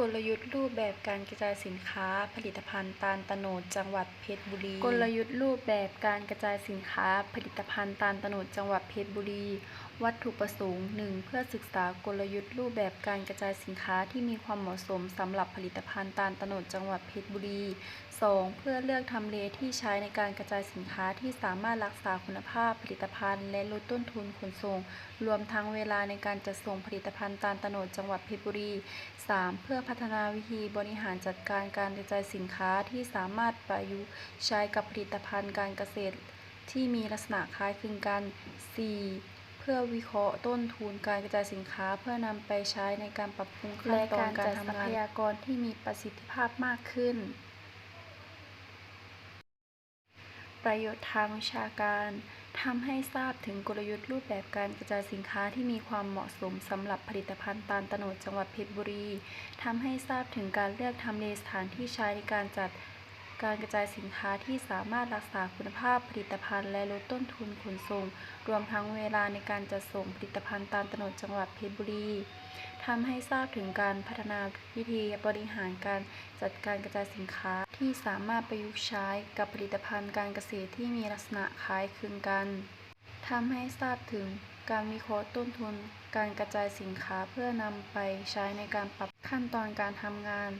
กลยุทธ์รูปแบบการกระจายสินค้า ผลิตภัณฑ์ตาลตะโนดจังหวัดเพชรบุรี กลยุทธ์รูปแบบการกระจายสินค้า ผลิตภัณฑ์ตาลตะโนดจังหวัดเพชรบุรี วัตถุประสงค์ 1. เพื่อศึกษากลยุทธ์รูปแบบการกระจายสินค้าที่มีความเหมาะสมสำหรับผลิตภัณฑ์ตาลตะโนดจังหวัดเพชรบุรี 2. เพื่อเลือกทำเลที่ใช้ในการกระจายสินค้าที่สามารถรักษาคุณภาพผลิตภัณฑ์ และลดต้นทุนขนส่ง รวมทั้งเวลาในการจัดส่งผลิตภัณฑ์ตาลตะโนดจังหวัดเพชรบุรี 3. เพื่อพัฒนาวิธีบริหารจัดการการกระจายสินค้าที่สามารถประยุกต์ใช้กับผลิตภัณฑ์การเกษตร ที่มีลักษณะคล้ายคลึงกัน 4. เพื่อวิเคราะห์ต้นทุนการกระจายสินค้าเพื่อนำไปใช้ในการปรับปรุงขั้นตอนการทำงานทรัพยากรที่มีประสิทธิภาพมากขึ้น ประโยชน์ทางวิชาการ ทำให้ทราบถึงกลยุทธ์รูปแบบการกระจายสินค้าที่มีความเหมาะสมสำหรับผลิตภัณฑ์ตาลตโนดจังหวัดเพชรบุรี ทำให้ทราบถึงการเลือกทำเลสถานที่ใช้ในการจัด การกระจายสินค้าที่สามารถรักษาคุณภาพผลิตภัณฑ์ และลดต้นทุนขนส่ง รวมทั้งเวลาในการจัดส่งผลิตภัณฑ์ตาลตะโนดจังหวัดเพชรบุรีทำให้ทราบถึงการพัฒนาวิธีบริหารการจัดการกระจายสินค้าที่สามารถประยุกต์ใช้กับผลิตภัณฑ์การเกษตรที่มีลักษณะคล้ายคลึงกันทำให้ทราบถึงการวิเคราะห์ต้นทุน การกระจายสินค้าเพื่อนำไปใช้ในการปรับขั้นตอนการทำงาน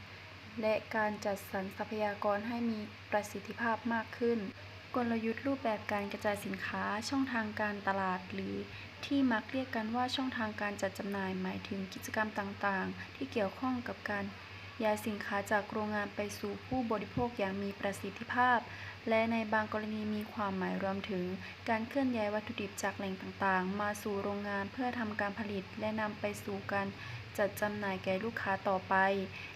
และการจัดสรรทรัพยากรให้มีประสิทธิภาพมากขึ้น กลยุทธ์รูปแบบการกระจายสินค้าช่องทางการตลาด หรือที่มักเรียกกันว่าช่องทางการจัดจำหน่ายหมายถึงกิจกรรมต่างๆ ที่เกี่ยวข้องกับการ ย้ายสินค้าจากโรงงานไปสู่ผู้บริโภคอย่างมีประสิทธิภาพ และในบางกรณีมีความหมายรวมถึง การเคลื่อนย้ายวัตถุดิบจากแหล่งต่างๆ มาสู่โรงงานเพื่อทำการผลิต และนำไปสู่การจัดจำหน่ายแก่ลูกค้าต่อไป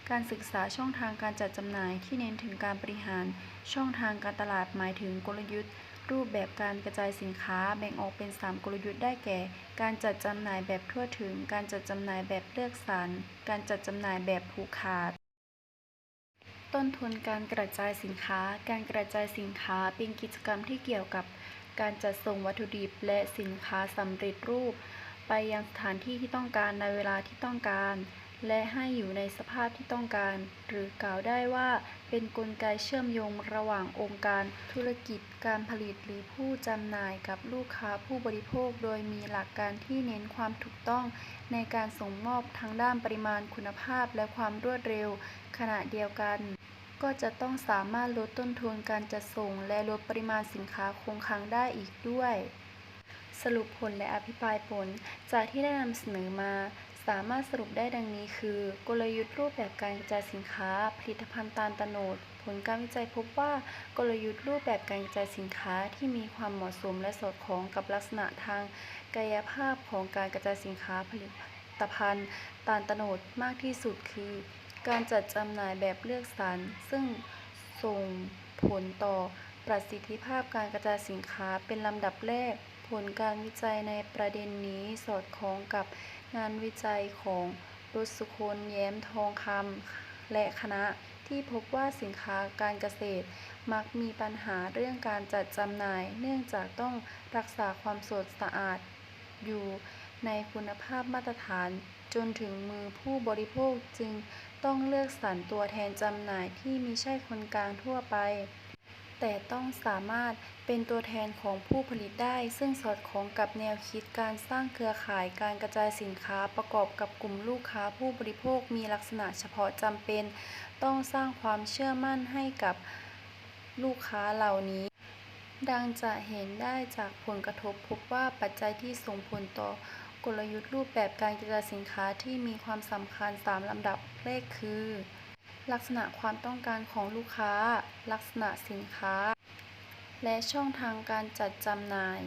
การศึกษาช่องทางการจัดจำหน่ายที่เน้นถึงการบริหาร ช่องทางการตลาดหมายถึงกลยุทธ์ รูปแบบการกระจายสินค้าแบ่งออกเป็น 3 กลยุทธ์ได้แก่ การจัดจำหน่ายแบบทั่วถึง การจัดจำหน่ายแบบเลือกสรร การจัดจำหน่ายแบบผูกขาด ต้นทุนการกระจายสินค้า การกระจายสินค้าเป็นกิจกรรมที่เกี่ยวกับ การจัดส่งวัตถุดิบและสินค้าสำเร็จรูป ไปยังสถานที่ที่ต้องการในเวลาที่ต้องการ และให้อยู่ในสภาพที่ต้องการ หรือกล่าวได้ว่าเป็นนกลไกเชื่อมโยงระหว่างองค์การธุรกิจการผลิตหรือผู้จำหน่ายกับลูกค้าผู้บริโภค โดยมีหลักการที่เน้นความถูกต้องในการส่งมอบทั้งด้านปริมาณคุณภาพและความรวดเร็ว ขณะเดียวกัน ก็จะต้องสามารถลดต้นทุนการจัดส่ง และลดปริมาณสินค้าคงคลังได้อีกด้วยสรุปผลและอภิปรายผล จากที่ได้นำเสนอมา สามารถสรุปได้ดังนี้คือ กลยุทธ์รูปแบบการกระจายสินค้า ผลิตภัณฑ์ตาลตะโนด ผลการวิจัยพบว่ากลยุทธ์รูปแบบการกระจายสินค้าที่มีความเหมาะสมและสอดคล้องกับลักษณะทางกายภาพของการกระจายสินค้าผลิตภัณฑ์ตาลตะโนดมากที่สุดคือ การจัดจำหน่ายแบบเลือกสรรซึ่งส่งผลต่อประสิทธิภาพการกระจายสินค้าเป็นลำดับแรก ผลการวิจัยในประเด็นนี้สอดคล้องกับ งานวิจัยของรุสุคนแย้มทองคำและคณะที่พบว่าสินค้าการเกษตร มักมีปัญหาเรื่องการจัดจำหน่าย เนื่องจากต้องรักษาความสดสะอาด อยู่ในคุณภาพมาตรฐาน จนถึงมือผู้บริโภคจึงต้องเลือกสรรตัวแทนจำหน่ายที่มิใช่คนกลางทั่วไป แต่ต้องสามารถเป็นตัวแทนของผู้ผลิตได้ ซึ่งสอดคล้องกับแนวคิดการสร้างเครือข่ายการกระจายสินค้าประกอบกับกลุ่มลูกค้าผู้บริโภคมีลักษณะเฉพาะจำเป็น ต้องสร้างความเชื่อมั่นให้กับลูกค้าเหล่านี้ ดังจะเห็นได้จากผลกระทบพบว่าปัจจัยที่ส่งผลต่อกลยุทธ์รูปแบบการกระจายสินค้าที่มีความสำคัญ 3ลำดับแรกคือ ลักษณะความต้องการของลูกค้า ลักษณะสินค้า และช่องทางการจัดจำหน่าย